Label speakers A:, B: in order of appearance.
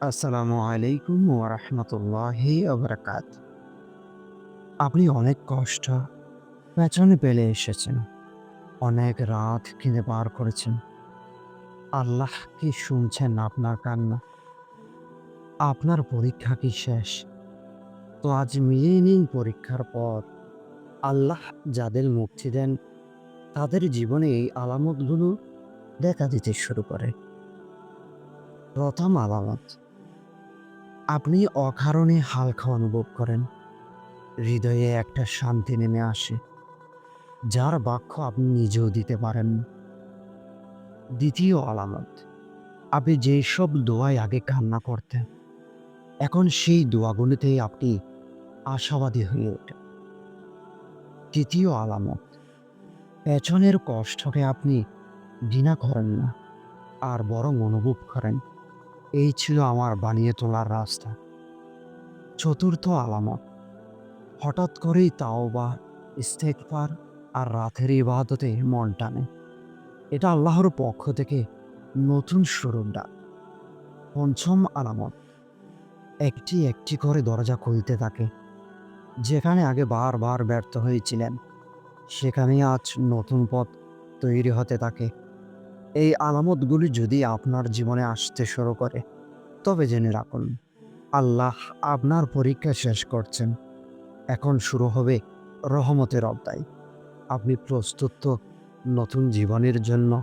A: আসসালামু আলাইকুম ওরহমতুল্লাহি ওবরাকাত আপনি অনেক কষ্ট পেছনে পেলে এসেছেন। অনেক রাত কিনে পার করেছেন। আল্লাহ কি শুনছেন আপনার কান্না? আপনার পরীক্ষা কি শেষ? তো আজ মিলিয়ে নিন পরীক্ষার পর। আল্লাহ যাদের মুক্তি দেন, তাদের জীবনে এই আলামতগুলো দেখা দিতে শুরু করে। প্রথম আলামত। আপনি অকারণে হালকা অনুভব করেন। হৃদয়ে একটা শান্তি নেমে আসে, যার বাক্য আপনি নিজেও দিতে পারেন। দ্বিতীয় আলামত, আপনি যেসব দোয়ায় আগে কান্না করতেন, এখন সেই দোয়াগুলিতেই আপনি আশাবাদী হয়ে ওঠেন। তৃতীয় আলামত, পেছনের কষ্টকে আপনি ঘৃণা করেন না, আর বরং অনুভব করেন। এই ছিল আমার বানিয়ে তোলার রাস্তা। চতুর্থ আলামত। হঠাৎ করেই তাওবা ইস্তেকফার আর রাতের ইবাদতে মন টানে। এটা আল্লাহর পক্ষ থেকে নতুন শুরুর ডাক। পঞ্চম আলামত। একটি একটি করে দরজা খুলতে থাকে। যেখানে আগে বারবার ব্যর্থ হয়েছিলেন সেখানে আজ নতুন পথ তৈরি হতে থাকে। এই আলামতগুলি যদি আপনার জীবনে আসতে শুরু করে, তবে জেনে রাখুন, আল্লাহ আপনার পরীক্ষা শেষ করছেন। এখন শুরু হবে রহমতের অবদায় আপনি প্রস্তুত নতুন জীবনের জন্য?